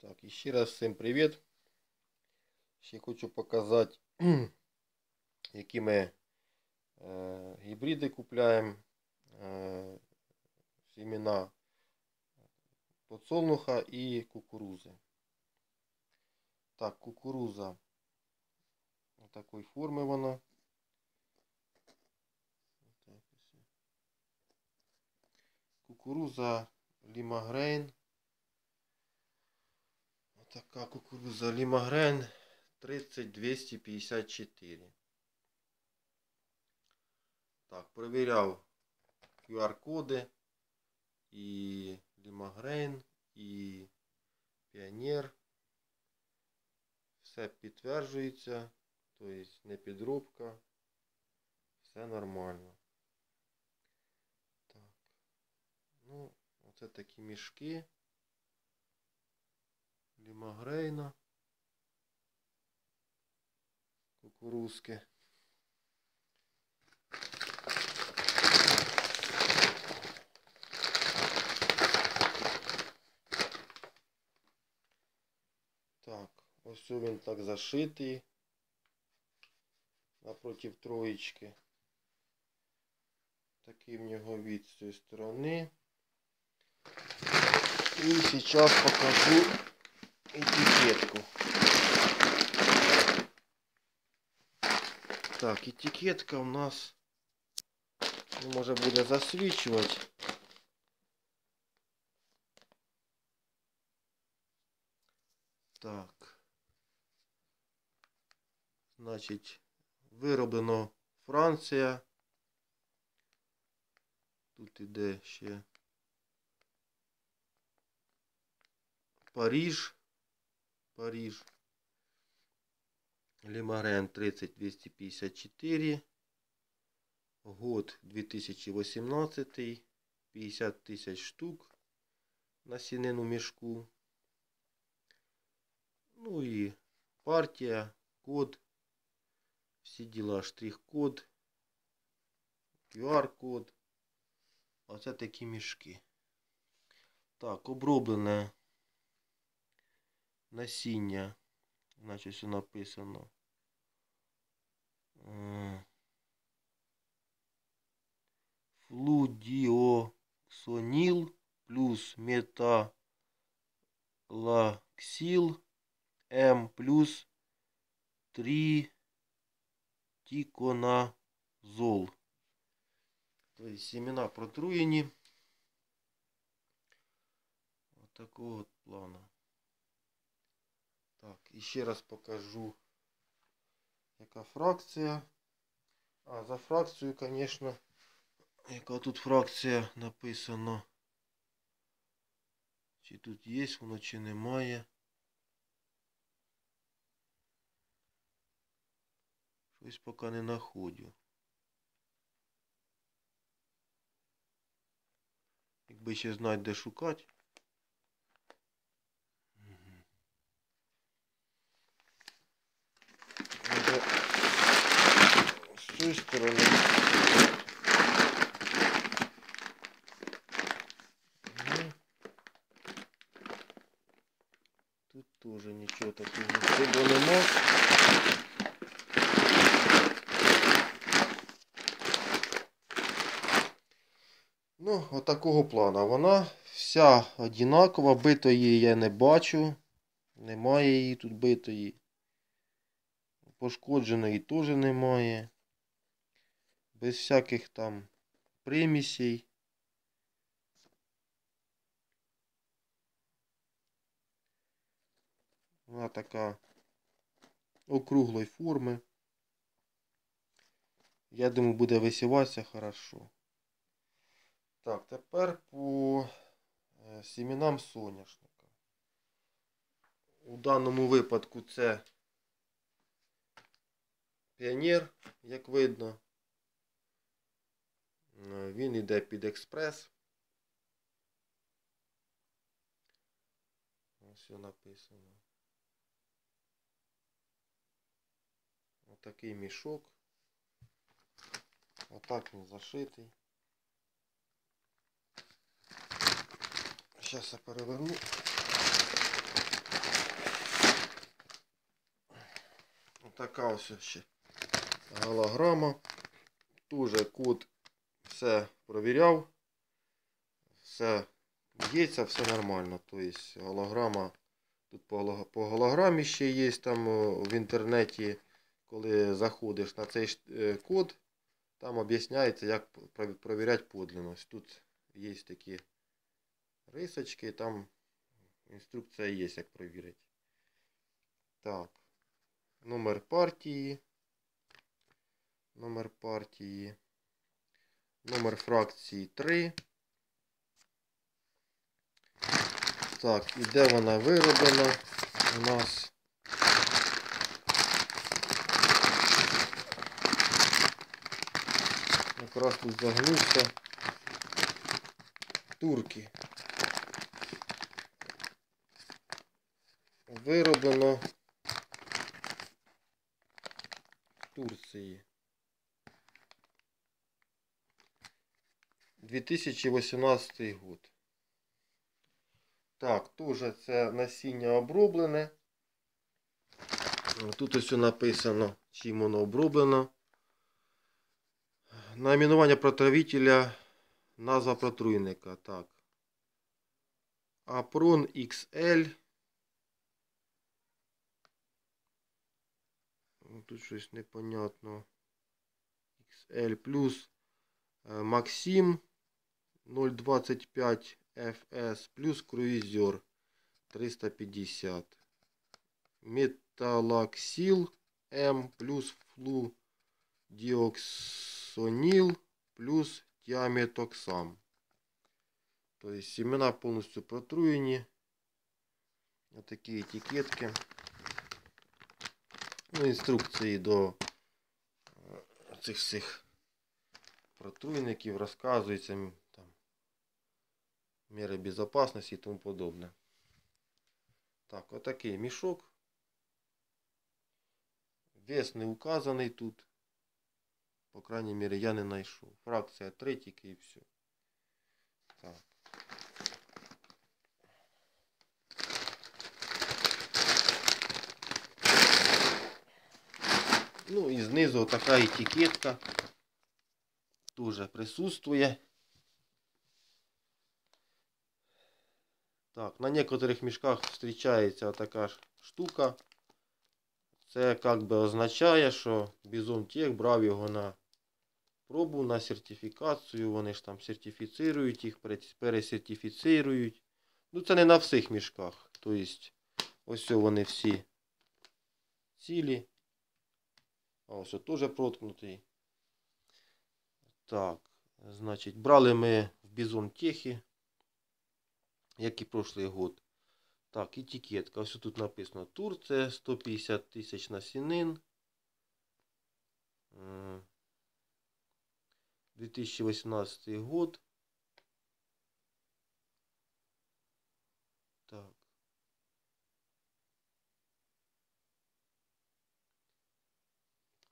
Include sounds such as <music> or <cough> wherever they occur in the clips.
Так, і ще раз всім привіт. Ще хочу показати, <clears throat> які ми е, гібриди купляємо. Е, семена подсолнуха і кукурузи. Так, кукуруза такої форми вона. Так, ось. Кукуруза Лімагрейн. Така кукуруза Лімагрейн 30254. Так, перевіряв QR-коди і Лімагрейн, і Піонер. Все підтверджується, тобто не підробка, все нормально. Так. Ну, оце такі мішки. Лімагрейна. Кукурузки. Так, ось він так зашитий напротив троєчки. Такий в нього від з цієї сторони. І зараз покажу етикетку. Так, етикетка у нас ну, може буде засвічувати. Так. Значить, вироблено Франція. Тут іде ще Париж. Париж. Лимарен 30254. Год 2018. 50 тисяч штук на сінину мішку. Ну і партія, код. Всі діла, штрих-код, QR-код. Оце такі мішки. Так, оброблене насіння. Значить, все написано. Флудіоксоніл плюс металаксил М плюс 3 тиконазол. То есть семена протруєні. Вот такого вот плана. Так, і ще раз покажу, яка фракція. А, за фракцію, конечно, яка тут фракція написано. Чи тут є воно, чи немає. Щось поки не знаходжу. Якби ще знати, де шукати. Може з цієї сторони. Тут теж нічого такого особо нема. Ну, отакого плана. Вона вся одинакова, битої я не бачу. Немає її тут битої. Пошкодженої теж немає. Без всяких там примісей. Вона така округлої форми. Я думаю, буде висіватися хорошо. Так, тепер по е, сімінам соняшника. У даному випадку це піонер, як видно. Е, він йде під експрес. Ось написано. Отакий мішок. Отак він зашитий. Зараз я переверну. Отака ось ще голограма. Дуже код все провіряв. Все є, все нормально. Тобто голограма. Тут по, голо- по голограмі ще є там в інтернеті, коли заходиш на цей е, код, там об'ясняється, як про- провіряти подлинність. Тут є такі рисочки, там інструкція є, як провірити. Так. Номер партії. Номер партії. Номер фракції 3. Так, і де вона вироблена у нас? Якраз тут загнувся. Турки. Вироблено в Турції. 2018 год. Так, теж це насіння оброблене. Тут ось написано, чим воно оброблено. Найменування протравителя, назва протруйника. Так. Апрон XL. Ну, Тут щось непонятно. XL плюс е, Максим 025 FS плюс круїзер 350. Металаксил М плюс флу диоксонил плюс тиаметоксам. То есть семена полностью протруєні. Вот такие этикетки. Ну, інструкції до е, цих всіх протруйників розказується міри безопасності і тому подобне. Так, отакий мішок. Вес не указаний тут. По крайній мірі я не знайшов. Фракція 3 тільки і все. Так. Ну і знизу така етикетка тоже присутствує. Так, на некоторых мішках зустрічається така ж штука. Це як би означає, що Бізон Тех брав його на пробу, на сертифікацію. Вони ж там сертифіцирують їх, пере- пересертифіцирують. Ну це не на всіх мішках. Тобто, ось вони всі цілі. А ось теж проткнутий. Так, значить, брали ми в Бізон Техі, як і прошлий год. Так, етикетка. Ось тут написано Турція, 150 тисяч насінин. М, 2018 год. Так.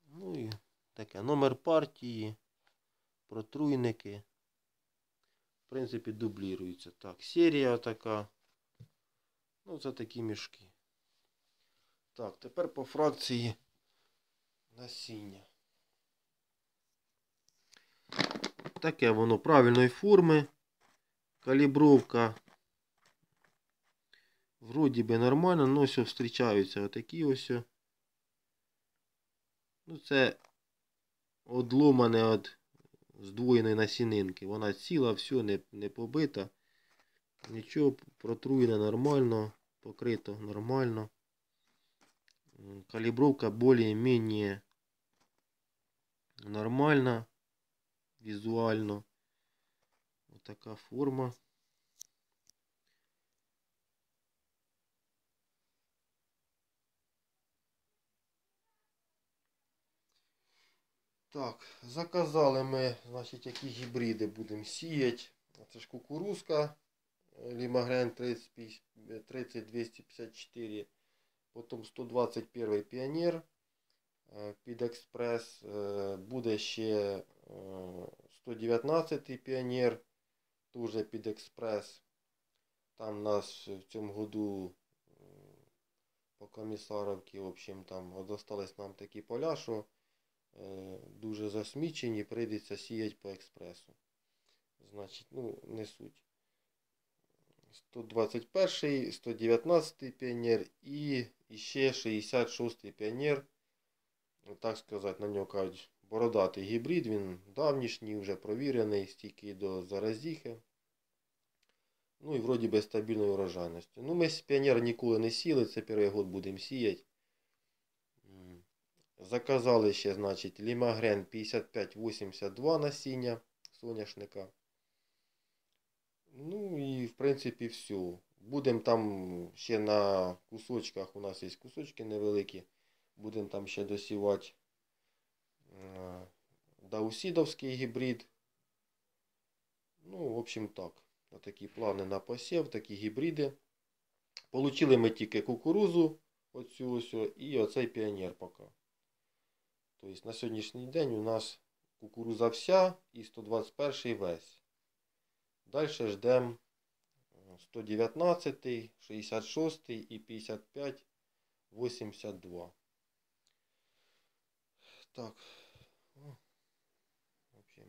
Ну і таке. Номер партії, протруйники. В принципі, дублірується. Так, серія така. Ну, це такі мішки. Так, тепер по фракції насіння. Таке воно правильної форми. Калібровка. Вроді би нормально, но все зустрічаються отакі ось. Ну, це одломане від здвоєної насінинки. Вона ціла, все, не, не побита. Нічого, протруєна нормально, покрито нормально. Калібровка более-менее нормальна візуально. Ось така форма. Так, заказали ми, значить, які гібриди будемо сіяти. Це ж кукурузка Лімагрен 30254, потім 121 Піонер е, під експрес. е, Буде ще е, 119 Піонер, теж під експрес. Там нас в цьому году по комісаровки, в общем, там от остались нам такі поля, що е, дуже засмічені, прийдеться сіяти по експресу. Значить, ну, не суть. 121, 119 піонер і ще 66 піонер. Ну, Так сказати, на нього кажуть, бородатий гібрид, він давнішній, вже провірений, стійкий до заразіхи. Ну і вроді би стабільної урожайності. Ну, ми з піонер ніколи не сіли, це перший год будемо сіяти. Заказали ще, значить, лімагрен 5582 насіння соняшника. Ну і в принципі все. Будемо там ще на кусочках, у нас є кусочки невеликі. Будемо там ще досівати е, даусідовський гібрид. Ну, в общем так. Такі плани на посів, такі гібриди. Получили ми тільки кукурузу, оцю ось, і оцей піонер поки. Тобто на сьогоднішній день у нас кукуруза вся і 121 весь. Далі ждемо 119, 66 і 55, 82. Так. Общем,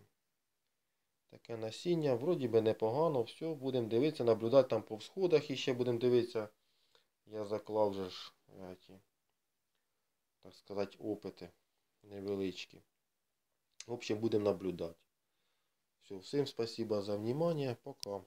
таке насіння. Вроді би непогано. Все, будемо дивитися, наблюдати там по всходах і ще будемо дивитися. Я заклав же ж, так сказати, опити невеличкі. В общем, будемо наблюдати. Все, всім спасибо за внимание. Пока.